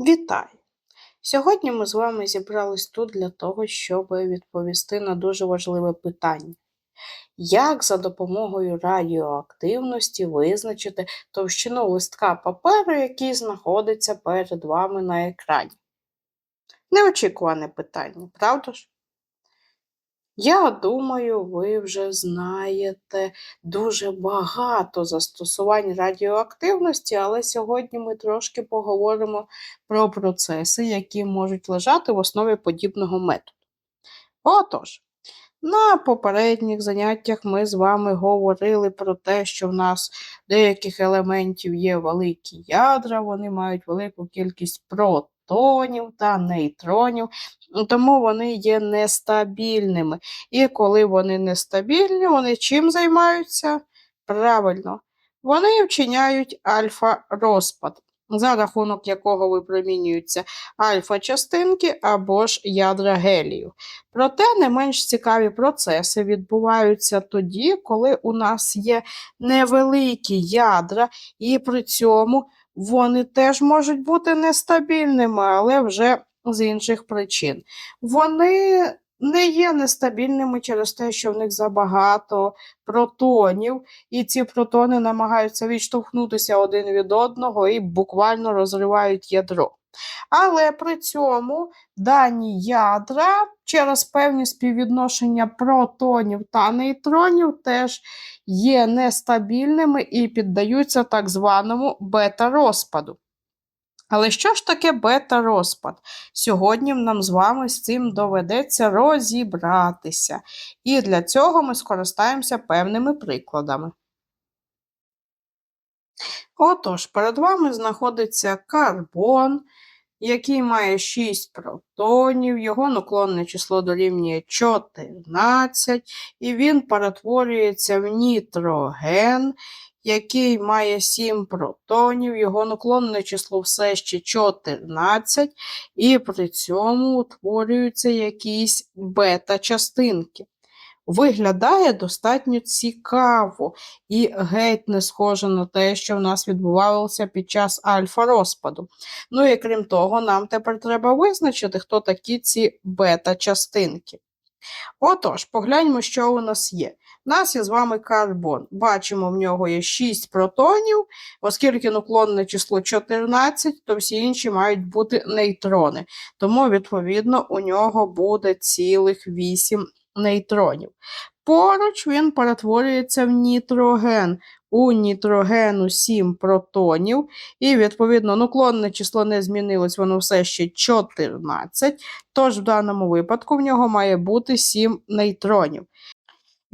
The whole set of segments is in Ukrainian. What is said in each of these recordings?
Вітаю! Сьогодні ми з вами зібрались тут для того, щоб відповісти на дуже важливе питання. Як за допомогою радіоактивності визначити товщину листка паперу, який знаходиться перед вами на екрані? Неочікуване питання, правда ж? Я думаю, ви вже знаєте дуже багато застосувань радіоактивності, але сьогодні ми трошки поговоримо про процеси, які можуть лежати в основі подібного методу. Отож, на попередніх заняттях ми з вами говорили про те, що в нас деяких елементів є великі ядра, вони мають велику кількість протонів та нейтронів, тому вони є нестабільними. І коли вони нестабільні, вони чим займаються? Правильно, вони вчиняють альфа-розпад, за рахунок якого випромінюються альфа-частинки або ж ядра гелію. Проте не менш цікаві процеси відбуваються тоді, коли у нас є невеликі ядра, і при цьому вони теж можуть бути нестабільними, але вже з інших причин. Вони не є нестабільними через те, що в них забагато протонів, і ці протони намагаються відштовхнутися один від одного і буквально розривають ядро. Але при цьому дані ядра через певні співвідношення протонів та нейтронів теж є нестабільними і піддаються так званому бета-розпаду. Але що ж таке бета-розпад? Сьогодні нам з вами з цим доведеться розібратися. І для цього ми скористаємося певними прикладами. Отож, перед вами знаходиться карбон, який має 6 протонів, його наклонне число дорівнює 14, і він перетворюється в нітроген, який має 7 протонів, його наклонне число все ще 14, і при цьому утворюються якісь бета-частинки. Виглядає достатньо цікаво і геть не схоже на те, що в нас відбувалося під час альфа-розпаду. Ну і крім того, нам тепер треба визначити, хто такі ці бета-частинки. Отож, погляньмо, що у нас є. У нас є з вами карбон. Бачимо, в нього є 6 протонів, оскільки наклонне число 14, то всі інші мають бути нейтрони. Тому, відповідно, у нього буде цілих 8 нейтронів. Поруч він перетворюється в нітроген. У нітрогену 7 протонів, і, відповідно, нуклонне число не змінилось, воно все ще 14. Тож в даному випадку в нього має бути 7 нейтронів.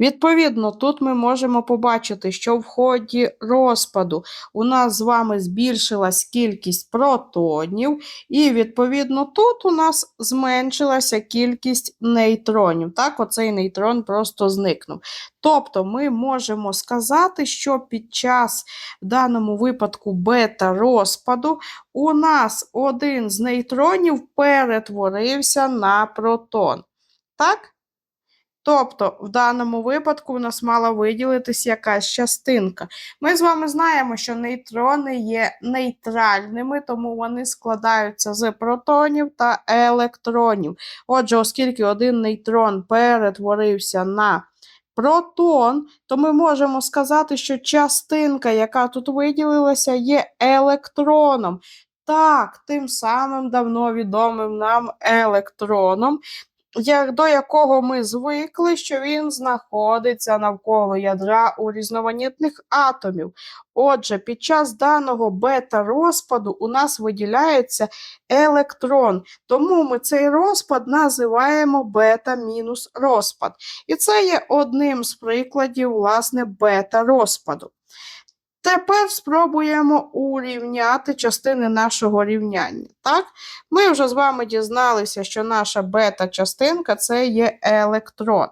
Відповідно, тут ми можемо побачити, що в ході розпаду у нас з вами збільшилась кількість протонів, і, відповідно, тут у нас зменшилася кількість нейтронів. Так, оцей нейтрон просто зникнув. Тобто ми можемо сказати, що під час в даному випадку бета-розпаду у нас один з нейтронів перетворився на протон. Так? Тобто, в даному випадку у нас мала виділитись якась частинка. Ми з вами знаємо, що нейтрони є нейтральними, тому вони складаються з протонів та електронів. Отже, оскільки один нейтрон перетворився на протон, то ми можемо сказати, що частинка, яка тут виділилася, є електроном. Так, тим самим давно відомим нам електроном як, до якого ми звикли, що він знаходиться навколо ядра у різноманітних атомів. Отже, під час даного бета-розпаду у нас виділяється електрон, тому ми цей розпад називаємо бета-розпад. І це є одним з прикладів власне бета-розпаду. Тепер спробуємо урівняти частини нашого рівняння. Так? Ми вже з вами дізналися, що наша бета-частинка це є електрон.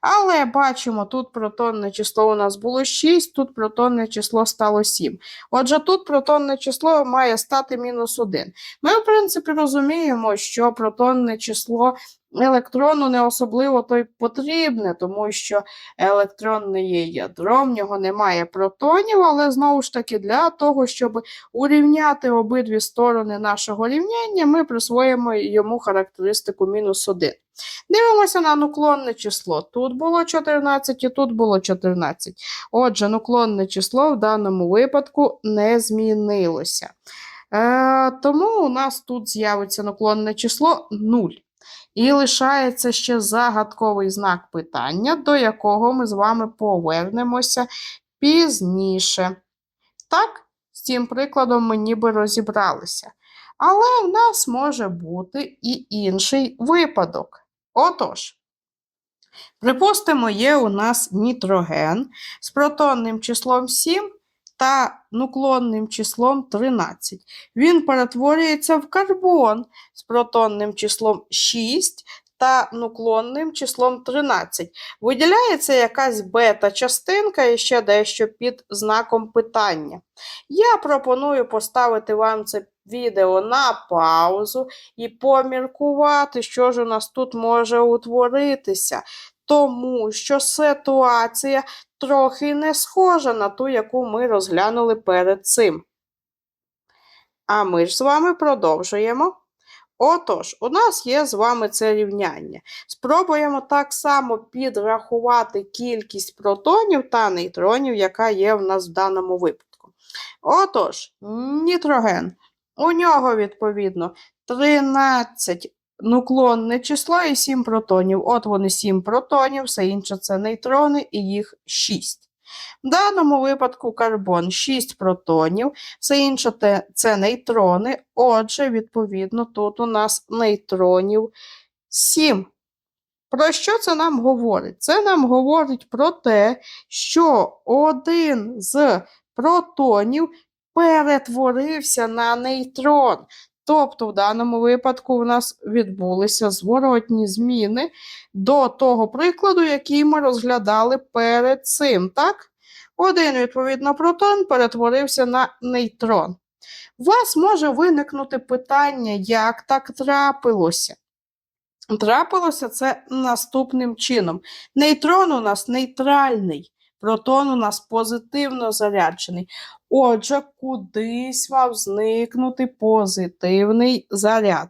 Але бачимо, тут протонне число у нас було 6, тут протонне число стало 7. Отже, тут протонне число має стати мінус 1. Ми, в принципі, розуміємо, що протонне число електрону не особливо то й потрібне, тому що електрон не є ядром, в нього немає протонів, але знову ж таки для того, щоб урівняти обидві сторони нашого рівняння, ми присвоїмо йому характеристику мінус 1. Дивимося на нуклонне число. Тут було 14 і тут було 14. Отже, нуклонне число в даному випадку не змінилося. Е, Тому у нас тут з'явиться нуклонне число 0. І лишається ще загадковий знак питання, до якого ми з вами повернемося пізніше. Так, з цим прикладом ми ніби розібралися. Але в нас може бути і інший випадок. Отож, припустимо, є у нас нітроген з протонним числом 7 та нуклонним числом 13. Він перетворюється в карбон з протонним числом 6 та нуклонним числом 13. Виділяється якась бета-частинка і ще дещо під знаком питання. Я пропоную поставити вам це відео на паузу і поміркувати, що ж у нас тут може утворитися. Тому що ситуація трохи не схожа на ту, яку ми розглянули перед цим. А ми ж з вами продовжуємо. Отож, у нас є з вами це рівняння. Спробуємо так само підрахувати кількість протонів та нейтронів, яка є в нас в даному випадку. Отож, нітроген. У нього, відповідно, 13 нуклонне число і 7 протонів. От вони 7 протонів, все інше це нейтрони і їх 6. В даному випадку карбон 6 протонів, все інше це нейтрони. Отже, відповідно, тут у нас нейтронів 7. Про що це нам говорить? Це нам говорить про те, що один з протонів перетворився на нейтрон. Тобто, в даному випадку у нас відбулися зворотні зміни до того прикладу, який ми розглядали перед цим. Так? Один, відповідно, протон перетворився на нейтрон. У вас може виникнути питання, як так трапилося. Трапилося це наступним чином. Нейтрон у нас нейтральний, протон у нас позитивно заряджений. Отже, кудись мав зникнути позитивний заряд.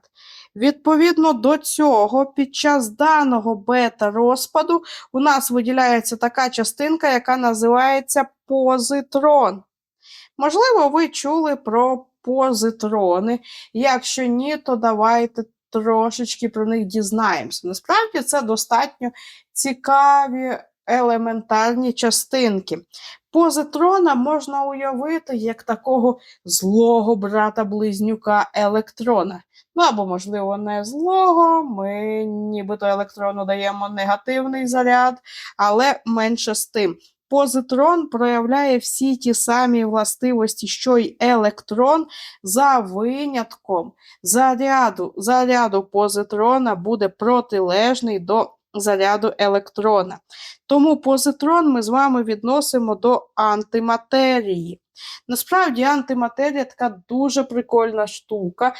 Відповідно до цього, під час даного бета-розпаду у нас виділяється така частинка, яка називається позитрон. Можливо, ви чули про позитрони. Якщо ні, то давайте трошечки про них дізнаємося. Насправді це достатньо цікаві елементарні частинки. Позитрона можна уявити як такого злого брата-близнюка електрона. Ну або, можливо, не злого, ми нібито електрону даємо негативний заряд, але менше з тим. Позитрон проявляє всі ті самі властивості, що й електрон, за винятком заряду. Заряду позитрона буде протилежний до заряду електрона. Тому позитрон ми з вами відносимо до антиматерії. Насправді, антиматерія така дуже прикольна штука.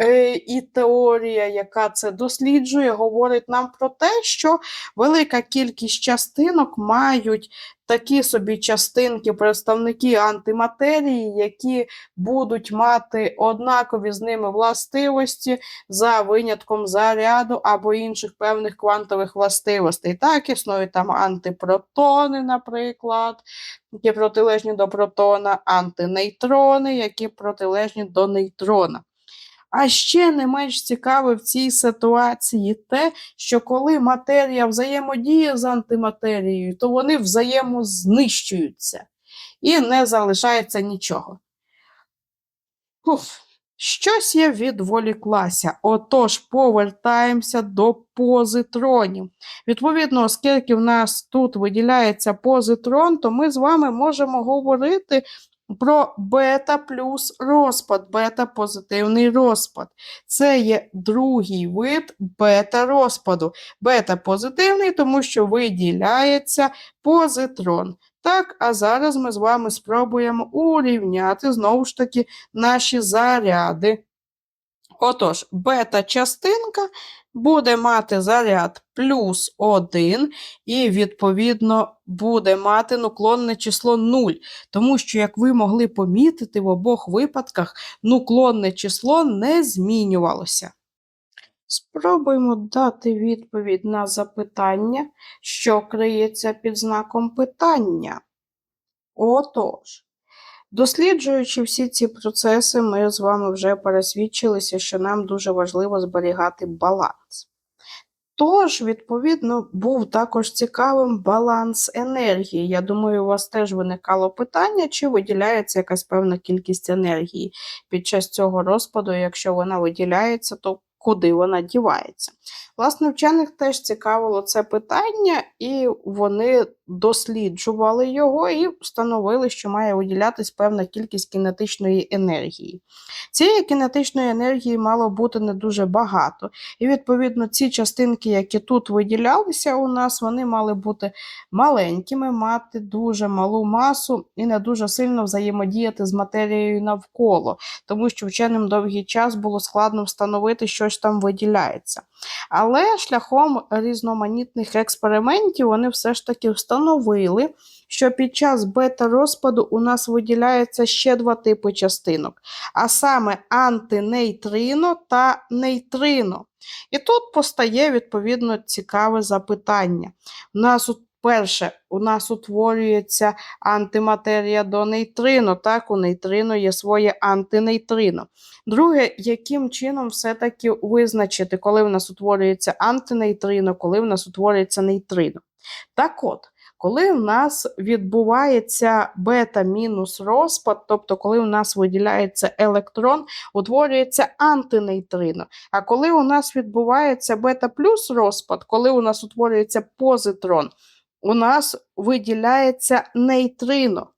Е, І теорія, яка це досліджує, говорить нам про те, що велика кількість частинок мають такі собі частинки, представники антиматерії, які будуть мати однакові з ними властивості за винятком заряду або інших певних квантових властивостей. Так, існують там антипротони, наприклад, які протилежні до протона, антинейтрони, які протилежні до нейтрона. А ще не менш цікаве в цій ситуації те, що коли матерія взаємодіє з антиматерією, то вони взаємознищуються і не залишається нічого. Уф, щось я відволіклася. Отож, повертаємося до позитронів. Відповідно, оскільки в нас тут виділяється позитрон, то ми з вами можемо говорити про бета плюс розпад, бета-позитивний розпад. Це є другий вид бета-розпаду. Бета-позитивний, тому що виділяється позитрон. Так, а зараз ми з вами спробуємо урівняти знову ж таки наші заряди. Отож, бета-частинка буде мати заряд плюс 1 і, відповідно, буде мати нуклонне число 0. Тому що, як ви могли помітити, в обох випадках нуклонне число не змінювалося. Спробуємо дати відповідь на запитання, що криється під знаком питання. Отож. Досліджуючи всі ці процеси, ми з вами вже пересвідчилися, що нам дуже важливо зберігати баланс. Тож, відповідно, був також цікавим баланс енергії. Я думаю, у вас теж виникало питання, чи виділяється якась певна кількість енергії під час цього розпаду, якщо вона виділяється, то куди вона дівається. Власне, вчених теж цікавило це питання, і вони досліджували його і встановили, що має виділятись певна кількість кінетичної енергії. Цієї кінетичної енергії мало бути не дуже багато. І, відповідно, ці частинки, які тут виділялися у нас, вони мали бути маленькими, мати дуже малу масу і не дуже сильно взаємодіяти з матерією навколо, тому що вченим довгий час було складно встановити, що ж там виділяється. Але шляхом різноманітних експериментів вони все ж таки встановили, що під час бета-розпаду у нас виділяється ще два типи частинок, а саме антинейтрино та нейтрино. І тут постає відповідно цікаве запитання. У нас Перше, у нас утворюється антиматерія до нейтрино. Так, у нейтрино є своє антинейтрино. Друге, яким чином все-таки визначити, коли в нас утворюється антинейтрино, коли в нас утворюється нейтрино. Так от, коли в нас відбувається бета-мінус розпад, тобто коли у нас виділяється електрон, утворюється антинейтрино. А коли у нас відбувається бета-плюс розпад, коли у нас утворюється позитрон, у нас виділяється нейтрино.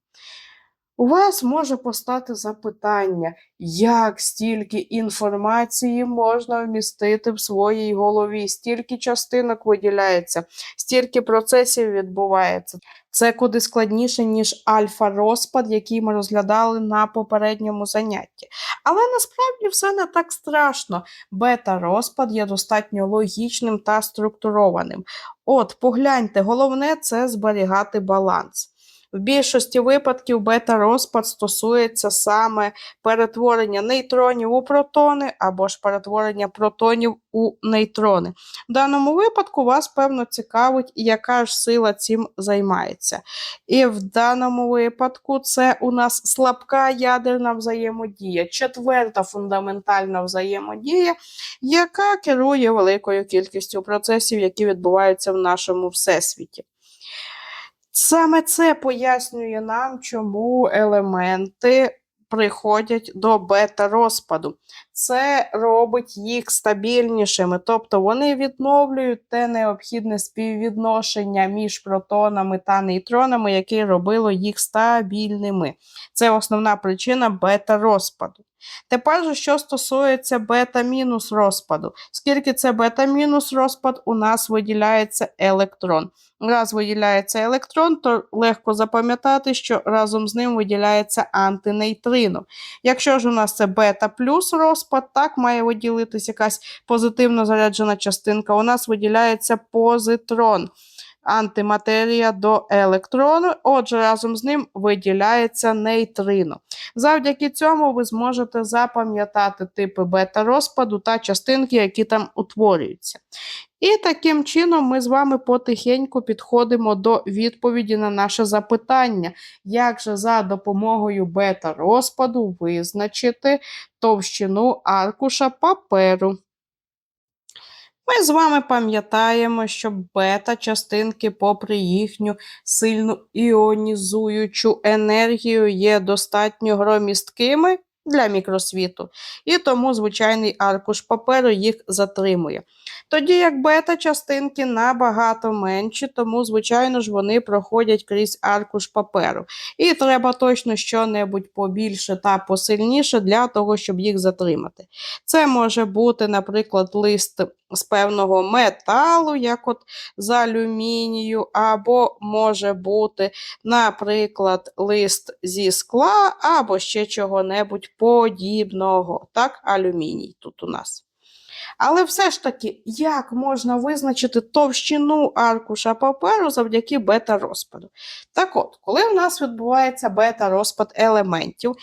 У вас може постати запитання, як стільки інформації можна вмістити в своїй голові, стільки частинок виділяється, стільки процесів відбувається. Це куди складніше, ніж альфа-розпад, який ми розглядали на попередньому занятті. Але насправді все не так страшно. Бета-розпад є достатньо логічним та структурованим. От, погляньте, головне це зберігати баланс. В більшості випадків бета-розпад стосується саме перетворення нейтронів у протони або ж перетворення протонів у нейтрони. В даному випадку вас, певно, цікавить, яка ж сила цим займається. І в даному випадку це у нас слабка ядерна взаємодія, четверта фундаментальна взаємодія, яка керує великою кількістю процесів, які відбуваються в нашому всесвіті. Саме це пояснює нам, чому елементи приходять до бета-розпаду. Це робить їх стабільнішими, тобто вони відновлюють те необхідне співвідношення між протонами та нейтронами, яке робило їх стабільними. Це основна причина бета-розпаду. Тепер же, що стосується бета-мінус розпаду. Скільки це бета-мінус розпад, у нас виділяється електрон. Раз виділяється електрон, то легко запам'ятати, що разом з ним виділяється антинейтрино. Якщо ж у нас це бета плюс розпад, так має виділитися якась позитивно заряджена частинка, у нас виділяється позитрон антиматерія до електрону, отже, разом з ним виділяється нейтрино. Завдяки цьому ви зможете запам'ятати типи бета-розпаду та частинки, які там утворюються. І таким чином ми з вами потихеньку підходимо до відповіді на наше запитання, як же за допомогою бета-розпаду визначити товщину аркуша паперу. Ми з вами пам'ятаємо, що бета-частинки, попри їхню сильну іонізуючу енергію, є достатньо громісткими. для мікросвіту, і тому звичайний аркуш паперу їх затримує. Тоді як бета-частинки набагато менші, тому, звичайно ж, вони проходять крізь аркуш паперу. І треба точно щонебудь побільше та посильніше для того, щоб їх затримати. Це може бути, наприклад, лист з певного металу, як от з алюмінію, або може бути, наприклад, лист зі скла, або ще чого-небудь подібного. Так, алюміній тут у нас. Але все ж таки, як можна визначити товщину аркуша паперу завдяки бета-розпаду? Так от, коли в нас відбувається бета-розпад елементів,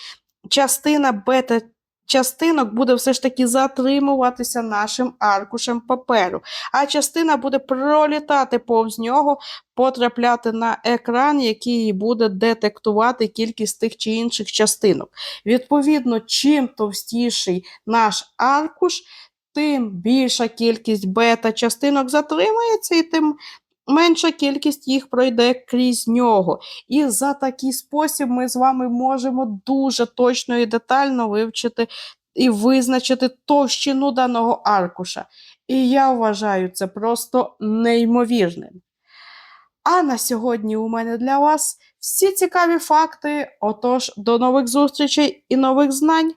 частина бета частинок буде все ж таки затримуватися нашим аркушем паперу, а частина буде пролітати повз нього, потрапляти на екран, який буде детектувати кількість тих чи інших частинок. Відповідно, чим товстіший наш аркуш, тим більша кількість бета-частинок затримається, і тим менша кількість їх пройде крізь нього. І за такий спосіб ми з вами можемо дуже точно і детально вивчити і визначити товщину даного аркуша. І я вважаю це просто неймовірним. А на сьогодні у мене для вас всі цікаві факти. Отож, до нових зустрічей і нових знань!